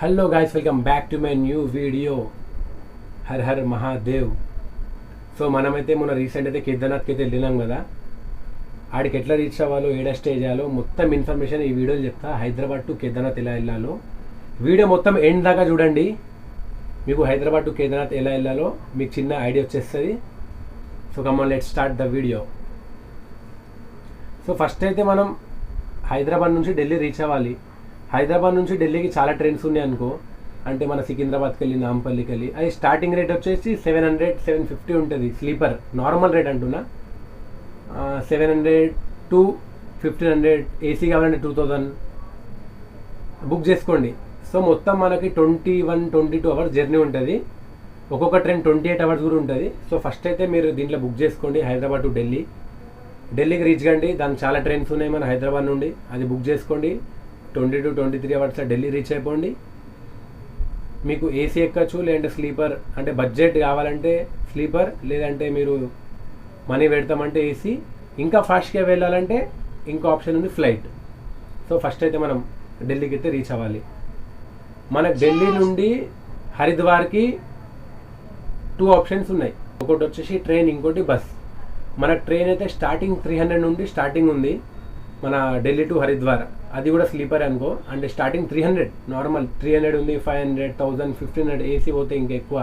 Hello guys welcome back to my new video Har Har Mahadev so మనమైతే మొన్న recent అయితే కేదార్నాథ్కి అయితే వెళ్ళినాం కదా. ఆడికి ఎట్లా రీచ్ అవ్వాలో ఏడా స్టేజ్ అయ్యాలో మొత్తం ఇన్ఫర్మేషన్ ఈ వీడియోలో చెప్తా. హైదరాబాద్ టు కేదార్నాథ్ ఎలా వెళ్ళాలో. వీడియో మొత్తం ఎండ్ దాకా చూడండి. మీకు హైదరాబాద్ టు కేదార్నాథ్ ఎలా వెళ్ళాలో మీకు చిన్న ఐడియా వచ్చేస్తుంది. So come on let start the video so first అయితే మనం హైదరాబాద్ నుంచి ఢిల్లీ రీచ్ అవ్వాలి. హైదరాబాద్ నుంచి ఢిల్లీకి చాలా ట్రైన్స్ ఉన్నాయి అనుకో. అంటే మన సికింద్రాబాద్కి వెళ్ళి నాంపల్లికి వెళ్ళి అది స్టార్టింగ్ రేట్ వచ్చేసి సెవెన్ హండ్రెడ్ సెవెన్ ఫిఫ్టీ ఉంటుంది. స్లీపర్ నార్మల్ రేట్ అంటున్నా. Seven hundred to fifteen hundred AC కావాలంటే టూ థౌజండ్ బుక్ చేసుకోండి. సో మొత్తం మనకి twenty one twenty two hours journey ఉంటుంది. ఒక్కొక్క ట్రైన్ ట్వంటీ ఎయిట్ అవర్స్ కూడా ఉంటుంది. సో ఫస్ట్ అయితే మీరు దీంట్లో బుక్ చేసుకోండి హైదరాబాద్ టు ఢిల్లీ. ఢిల్లీకి రీచ్ కండి. దానికి చాలా ట్రైన్స్ ఉన్నాయి మన హైదరాబాద్ నుండి. అది బుక్ చేసుకోండి. Twenty two twenty three hours Delhi reach అయిపోండి. మీకు ఏసీ ఎక్కచ్చు లేదంటే స్లీపర్ అంటే బడ్జెట్ కావాలంటే స్లీపర్ లేదంటే మీరు మనీ పెడతామంటే ఏసీ. ఇంకా ఫాస్ట్గా వెళ్ళాలంటే ఇంకో ఆప్షన్ ఉంది ఫ్లైట్ సో ఫస్ట్ అయితే మనం ఢిల్లీకి అయితే రీచ్ అవ్వాలి. మనకు ఢిల్లీ నుండి హరిద్వార్కి టూ ఆప్షన్స్ ఉన్నాయి. ఒకటి వచ్చేసి ట్రైన్ ఇంకోటి బస్ మన ట్రైన్ అయితే స్టార్టింగ్ త్రీ హండ్రెడ్ నుండి స్టార్టింగ్ ఉంది. మన ఢిల్లీ టు హరిద్వార్. అది కూడా స్లీపర్ అనుకో. అంటే starting three hundred normal three hundred ఉంది five hundred thousand fifteen hundred AC పోతే ఇంకా ఎక్కువ.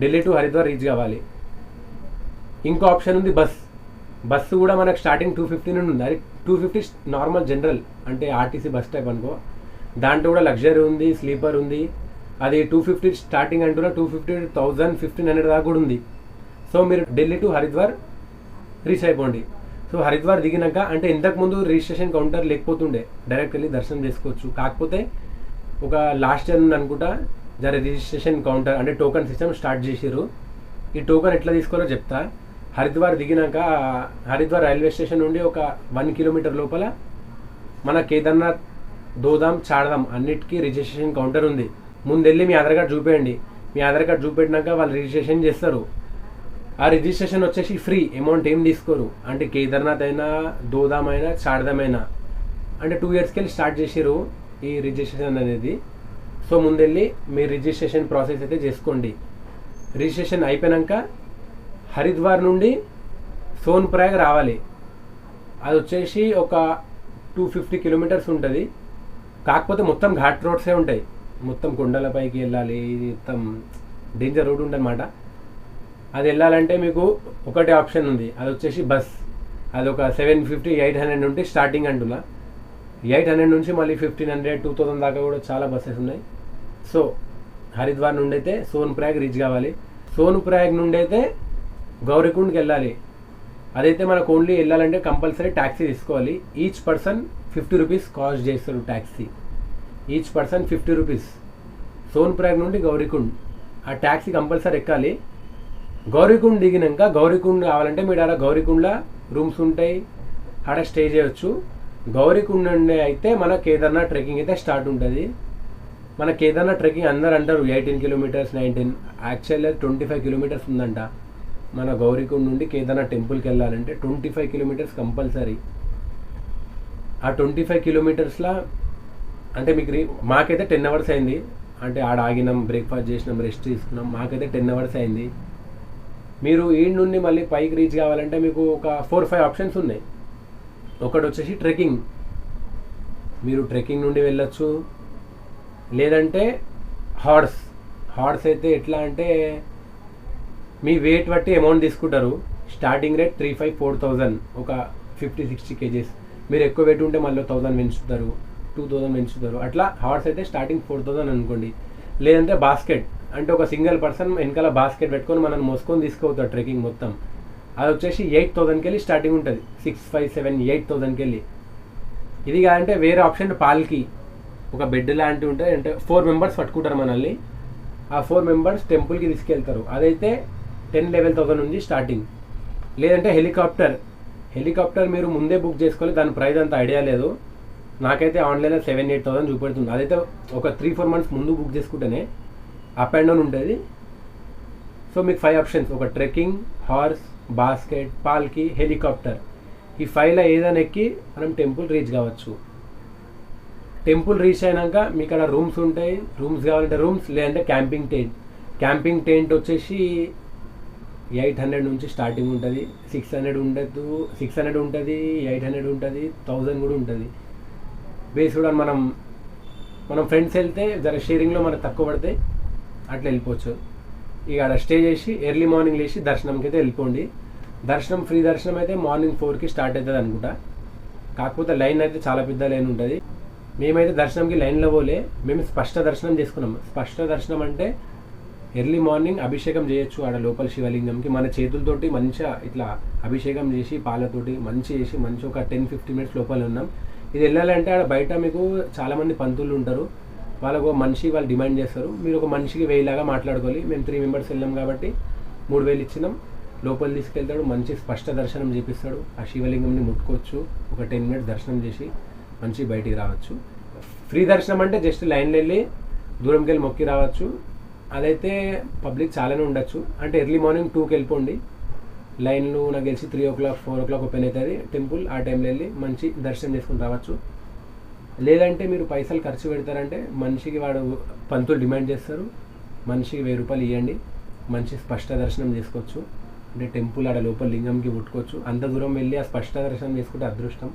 ఢిల్లీ టు హరిద్వార్ రీచ్ కావాలి. ఇంకో ఆప్షన్ ఉంది బస్ బస్సు కూడా మనకు స్టార్టింగ్ టూ ఫిఫ్టీ నుండి ఉంది. అది టూ ఫిఫ్టీ నార్మల్ జనరల్ అంటే ఆర్టీసీ బస్ టైప్ అనుకో. దాంట్లో కూడా లగ్జరీ ఉంది స్లీపర్ ఉంది. అది టూ ఫిఫ్టీ స్టార్టింగ్ అంటున్నా two fifty thousand fifteen hundred దాకా కూడా ఉంది. సో మీరు ఢిల్లీ టు హరిద్వార్ రీచ్ అయిపోండి. సో హరిద్వార్ దిగినాక అంటే ఇంతకు ముందు రిజిస్ట్రేషన్ కౌంటర్ లేకపోతుండే. డైరెక్ట్ వెళ్ళి దర్శనం చేసుకోవచ్చు. కాకపోతే ఒక లాస్ట్ ఇయర్ అనుకుంటా జర రిజిస్ట్రేషన్ కౌంటర్ అంటే టోకన్ సిస్టమ్ స్టార్ట్ చేసిర్రు. ఈ టోకన్ ఎట్లా తీసుకోవాలో చెప్తా. హరిద్వార్ దిగినాక హరిద్వార్ రైల్వే స్టేషన్ నుండి ఒక వన్ కిలోమీటర్ లోపల మన కేదార్నాథ్ దోదాం చాడదాం అన్నిటికీ రిజిస్ట్రేషన్ కౌంటర్ ఉంది. ముందెళ్ళి మీ ఆధార్ కార్డ్ చూపేయండి. మీ ఆధార్ కార్డ్ చూపెట్టినాక వాళ్ళు రిజిస్ట్రేషన్ చేస్తారు. ఆ రిజిస్ట్రేషన్ వచ్చేసి ఫ్రీ అమౌంట్ ఏం తీసుకోరు. అంటే కేదార్నాథ్ అయినా దోదాం అయినా చార్దమైనా అంటే టూ ఇయర్స్కి వెళ్ళి స్టార్ట్ చేసారు ఈ రిజిస్ట్రేషన్ అనేది. సో ముందెళ్ళి మీ రిజిస్ట్రేషన్ ప్రాసెస్ అయితే చేసుకోండి. రిజిస్ట్రేషన్ అయిపోయాక హరిద్వార్ నుండి సోన్ ప్రయాగ్ రావాలి. అది వచ్చేసి ఒక టూ ఫిఫ్టీ కిలోమీటర్స్ ఉంటుంది. కాకపోతే మొత్తం ఘాట్ రోడ్సే ఉంటాయి. మొత్తం కొండలపైకి వెళ్ళాలి మొత్తం డేంజర్ రోడ్ ఉందన్నమాట అది వెళ్ళాలంటే మీకు ఒకటే ఆప్షన్ ఉంది. అది వచ్చేసి బస్. అది ఒక సెవెన్ ఫిఫ్టీ ఎయిట్ హండ్రెడ్ నుండి స్టార్టింగ్ అంటున్నా. ఎయిట్ హండ్రెడ్ నుంచి మళ్ళీ ఫిఫ్టీన్ హండ్రెడ్ టూ థౌసండ్ దాకా కూడా చాలా బస్సెస్ ఉన్నాయి. సో హరిద్వార్ నుండి అయితే సోన్ ప్రయాగ్ రీచ్ కావాలి. సోన్ ప్రయాగ్ నుండి అయితే గౌరీకుండ్కి వెళ్ళాలి. అదైతే మనకు ఓన్లీ వెళ్ళాలంటే కంపల్సరీ ట్యాక్సీ తీసుకోవాలి. Each person fifty rupees cost చేస్తారు taxi each person fifty rupees. Sonprayag నుండి గౌరీకుండ్. ఆ ట్యాక్సీ కంపల్సరీ ఎక్కాలి. గౌరీకుండ్ దిగినాక గౌరీకుండ్ కావాలంటే మీరు అలా గౌరీకుండ్లో రూమ్స్ ఉంటాయి. ఆడ స్టే చేయొచ్చు. గౌరీకుండ నుండి అయితే మన కేదార్నాథ్ ట్రెక్కింగ్ అయితే స్టార్ట్ ఉంటుంది. మన కేదార్నాథ్ ట్రెక్కింగ్ అందరు అంటారు ఎయిటీన్ కిలోమీటర్స్ నైన్టీన్ యాక్చువల్గా ట్వంటీ ఫైవ్ కిలోమీటర్స్ ఉందంట. మన గౌరీకుండ్ నుండి కేదార్నాథ్ టెంపుల్కి వెళ్ళాలంటే ట్వంటీ ఫైవ్ కిలోమీటర్స్ కంపల్సరీ. ఆ ట్వంటీ ఫైవ్ కిలోమీటర్స్లో అంటే మీకు మాకైతే టెన్ అవర్స్ అయింది. అంటే ఆడ ఆగినాం బ్రేక్ఫాస్ట్ చేసినాం రెస్ట్ తీసుకున్నాం మాకైతే టెన్ అవర్స్ అయింది. మీరు ఈ నుండి మళ్ళీ పైకి రీచ్ కావాలంటే మీకు ఒక ఫోర్ ఫైవ్ ఆప్షన్స్ ఉన్నాయి. ఒకటి వచ్చేసి ట్రెక్కింగ్ మీరు ట్రెక్కింగ్ నుండి వెళ్ళొచ్చు. లేదంటే హార్స్ హార్స్ అయితే ఎట్లా అంటే మీ వెయిట్ బట్టి అమౌంట్ తీసుకుంటారు. Starting rate three five four thousand ఒక ఫిఫ్టీ సిక్స్టీ కేజీస్ మీరు ఎక్కువ వెయిట్ ఉంటే మళ్ళీ థౌజండ్ పెంచుతారు. టూ థౌజండ్ పెంచుతారు. అట్లా హార్స్ అయితే స్టార్టింగ్ ఫోర్ థౌజండ్ అనుకోండి. లేదంటే బాస్కెట్ అంటే ఒక సింగిల్ పర్సన్ వెనకాల బాస్కెట్ పెట్టుకొని మనం మోసుకొని తీసుకుపోతాడు ట్రెక్కింగ్ మొత్తం. అది వచ్చేసి ఎయిట్ థౌసండ్కి వెళ్ళి స్టార్టింగ్ ఉంటుంది. సిక్స్ ఫైవ్ సెవెన్ ఎయిట్ థౌసండ్కి వెళ్ళి. ఇది కాదంటే వేరే ఆప్షన్ పాల్కి. ఒక బెడ్ లాంటివి ఉంటాయి అంటే ఫోర్ మెంబర్స్ పట్టుకుంటారు మనల్ని. ఆ ఫోర్ మెంబర్స్ టెంపుల్కి తీసుకెళ్తారు. అదైతే టెన్ లెవెల్ థౌసండ్ ఉంది స్టార్టింగ్. లేదంటే హెలికాప్టర్. హెలికాప్టర్ మీరు ముందే బుక్ చేసుకోవాలి. దాని ప్రైస్ అంత ఐడియా లేదు. నాకైతే ఆన్లైన్లో సెవెన్ ఎయిట్ థౌసండ్ చూపెడుతుంది. అదైతే ఒక త్రీ ఫోర్ మంత్స్ ముందు బుక్ చేసుకుంటేనే అప్ అండ్ డౌన్ ఉంటుంది. సో మీకు ఫైవ్ ఆప్షన్స్ ఒక ట్రెక్కింగ్ హార్స్ బాస్కెట్ పాల్కి హెలికాప్టర్. ఈ ఫైవ్లో ఏదైనా ఎక్కి మనం టెంపుల్ రీచ్ కావచ్చు. టెంపుల్ రీచ్ అయినాక మీకు అక్కడ రూమ్స్ ఉంటాయి. రూమ్స్ కావాలంటే రూమ్స్ లేదంటే క్యాంపింగ్ టెంట్. క్యాంపింగ్ టెంట్ వచ్చేసి ఎయిట్ హండ్రెడ్ నుంచి స్టార్టింగ్ ఉంటుంది. సిక్స్ హండ్రెడ్ ఉండదు సిక్స్ హండ్రెడ్ ఉంటుంది ఎయిట్ హండ్రెడ్ ఉంటుంది థౌజండ్ కూడా ఉంటుంది. బేస్ కూడా మనం మనం ఫ్రెండ్స్ వెళ్తే జర షేరింగ్లో మనకు తక్కువ పడతాయి. అట్లా వెళ్ళిపోవచ్చు. ఇక అక్కడ స్టే చేసి ఎర్లీ మార్నింగ్ లేచి దర్శనంకి అయితే వెళ్ళిపోండి. దర్శనం ఫ్రీ దర్శనం అయితే మార్నింగ్ ఫోర్కి స్టార్ట్ అవుతుంది అనుకుంటా. కాకపోతే లైన్ అయితే చాలా పెద్ద లైన్ ఉంటుంది. మేమైతే దర్శనంకి లైన్లో పోలే. మేము స్పష్ట దర్శనం చేసుకున్నాం. స్పష్ట దర్శనం అంటే ఎర్లీ మార్నింగ్ అభిషేకం చేయొచ్చు ఆడ లోపల శివలింగంకి. మన చేతులతోటి మంచిగా ఇట్లా అభిషేకం చేసి పాలతోటి మంచి చేసి మంచి ఒక టెన్ ఫిఫ్టీన్ మినిట్స్ లోపల ఉన్నాం. ఇది వెళ్ళాలంటే ఆడ బయట మీకు చాలామంది పంతులు ఉంటారు. వాళ్ళకు ఒక మనిషి వాళ్ళు డిమాండ్ చేస్తారు. మీరు ఒక మనిషికి వెయ్యిలాగా మాట్లాడుకోవాలి. మేము త్రీ మెంబర్స్ వెళ్ళాం కాబట్టి మూడు వేలు ఇచ్చినాం. లోపల తీసుకెళ్తాడు. మంచి స్పష్ట దర్శనం చేపిస్తాడు. ఆ శివలింగంని ముట్టుకోవచ్చు. ఒక టెన్ మినిట్స్ దర్శనం చేసి మంచి బయటికి రావచ్చు. ఫ్రీ దర్శనం అంటే జస్ట్ లైన్లో వెళ్ళి దూరంకి వెళ్ళి మొక్కి రావచ్చు. అదైతే పబ్లిక్ చాలానే ఉండొచ్చు. అంటే ఎర్లీ మార్నింగ్ టూకి వెళ్ళిపోండి. లైన్లు నాకు తెలిసి three o'clock four o'clock open అవుతుంది. టెంపుల్ ఆ టైంలో వెళ్ళి మంచి దర్శనం చేసుకుని రావచ్చు. లేదంటే మీరు పైసలు ఖర్చు పెడతారంటే మనిషికి వాడు పంతులు డిమాండ్ చేస్తారు. మనిషికి వెయ్యి రూపాయలు ఇవ్వండి మంచి స్పష్ట దర్శనం చేసుకోవచ్చు. అంటే టెంపుల్ ఆడ లోపల లింగంకి పుట్టుకోవచ్చు. అంత దూరం వెళ్ళి ఆ స్పష్ట దర్శనం చేసుకుంటే అదృష్టం.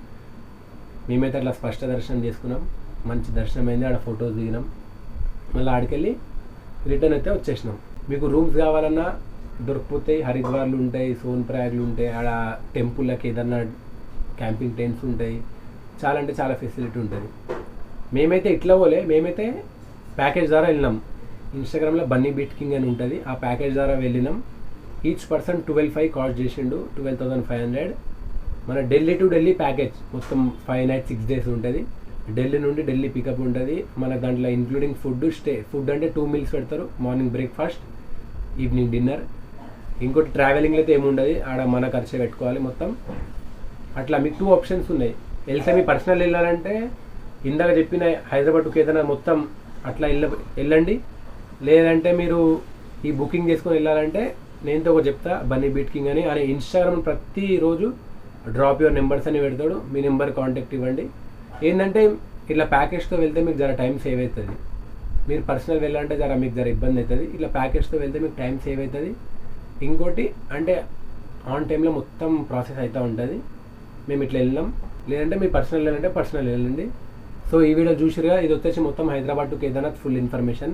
మేమైతే అట్లా స్పష్ట దర్శనం చేసుకున్నాం. మంచి దర్శనం అయింది ఆడ ఫొటోస్ దిగినాం. మళ్ళీ ఆడికెళ్ళి రిటర్న్ అయితే వచ్చేసినాం. మీకు రూమ్స్ కావాలన్నా దొరికిపోతాయి. హరిద్వార్లు ఉంటాయి సోన్ ప్రయాగ్లు ఉంటాయి. ఆడ టెంపుల్కి ఏదన్నా క్యాంపింగ్ టెంట్స్ ఉంటాయి. చాలా అంటే చాలా ఫెసిలిటీ ఉంటుంది. మేమైతే ఇట్లా పోలే మేమైతే ప్యాకేజ్ ద్వారా వెళ్ళినాం. ఇన్స్టాగ్రామ్లో బన్నీ బిట్ కింగ్ అని ఉంటుంది. ఆ ప్యాకేజ్ ద్వారా వెళ్ళినాం. Each person twelve five cost చేసిండు ట్వెల్వ్ థౌసండ్ ఫైవ్ హండ్రెడ్ మన ఢిల్లీ టు ఢిల్లీ ప్యాకేజ్ మొత్తం ఫైవ్ నైట్ సిక్స్ డేస్ ఉంటుంది. ఢిల్లీ నుండి ఢిల్లీ పికప్ ఉంటుంది. మన దాంట్లో ఇంక్లూడింగ్ ఫుడ్ స్టే ఫుడ్ అంటే టూ మీల్స్ పెడతారు. మార్నింగ్ బ్రేక్ఫాస్ట్ ఈవినింగ్ డిన్నర్ ఇంకోటి ట్రావెలింగ్లో అయితే ఏముండదు. ఆడ మన ఖర్చే పెట్టుకోవాలి మొత్తం. అట్లా మీకు టూ ఆప్షన్స్ ఉన్నాయి. వెళ్తే మీ పర్సనల్ వెళ్ళాలంటే ఇందాక చెప్పిన హైదరాబాద్కి ఏదైనా మొత్తం అట్లా వెళ్ళ వెళ్ళండి. లేదంటే మీరు ఈ బుకింగ్ చేసుకొని వెళ్ళాలంటే నేనుతో ఒక చెప్తా బన్నీ బీట్ కింగ్ అని. ఆయన ఇన్స్టాగ్రామ్ ప్రతిరోజు డ్రాప్ యువర్ నెంబర్స్ అని పెడతాడు. మీ నెంబర్ కాంటాక్ట్ ఇవ్వండి. ఏంటంటే ఇట్లా ప్యాకేజ్తో వెళ్తే మీకు జర టైం సేవ్ అవుతుంది. మీరు పర్సనల్ వెళ్ళాలంటే జర మీకు జర ఇబ్బంది అవుతుంది. ఇట్లా ప్యాకేజ్తో వెళ్తే మీకు టైం సేవ్ అవుతుంది. ఇంకోటి అంటే ఆన్ టైంలో మొత్తం ప్రాసెస్ అవుతూ ఉంటుంది. మేము ఇట్లా వెళ్ళాం లేదంటే మీ పర్సనల్ వెళ్ళాలంటే పర్సనల్ వెళ్ళండి సో ఈ వీడియో చూసిరుగా ఇది వచ్చేసి మొత్తం Hyderabad to Kedarnath full information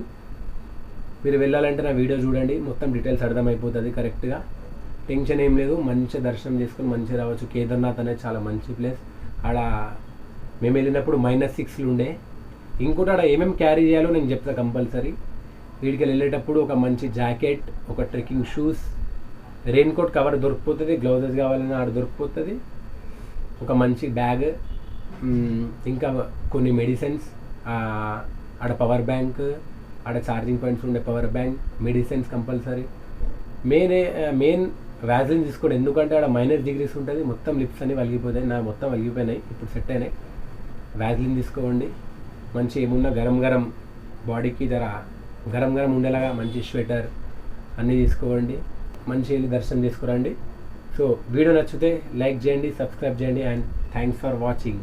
మీరు వెళ్ళాలంటే నా వీడియో చూడండి మొత్తం డీటెయిల్స్ అర్థమైపోతుంది కరెక్ట్గా టెన్షన్ ఏం లేదు మంచి దర్శనం చేసుకుని మంచిగా రావచ్చు. కేదార్నాథ్ అనేది చాలా మంచి ప్లేస్ ఆడ మేము వెళ్ళినప్పుడు మైనస్ సిక్స్లు ఉండే. ఇంకోటి ఆడ ఏమేమి క్యారీ చేయాలో నేను చెప్తా కంపల్సరీ వీడికి వెళ్ళేటప్పుడు ఒక మంచి జాకెట్ ఒక trekking shoes rain coat cover దొరికిపోతుంది gloves కావాలన్నా ఆడ దొరికిపోతుంది ఒక మంచి బ్యాగ్ ఇంకా కొన్ని మెడిసిన్స్ ఆడ పవర్ బ్యాంక్ ఆడ ఛార్జింగ్ పాయింట్స్ ఉండే power bank medicines compulsory main main వ్యాజిన్ తీసుకోండి. ఎందుకంటే ఆడ మైనస్ డిగ్రీస్ ఉంటుంది. మొత్తం లిప్స్ అన్ని వలిగిపోతాయి. నా మొత్తం వలిగిపోయినాయి. ఇప్పుడు సెట్ అయినాయి. వ్యాజిలిన్ తీసుకోండి. మంచి ఏమున్నా గరం గరం బాడీకి జర గరం గరం ఉండేలాగా మంచి స్వెటర్ అన్నీ తీసుకోండి. మంచి వెళ్ళి దర్శనం చేసుకురండి. సో వీడియో నచ్చితే లైక్ చేయండి సబ్స్క్రైబ్ చేయండి అండ్ థ్యాంక్స్ ఫర్ వాచింగ్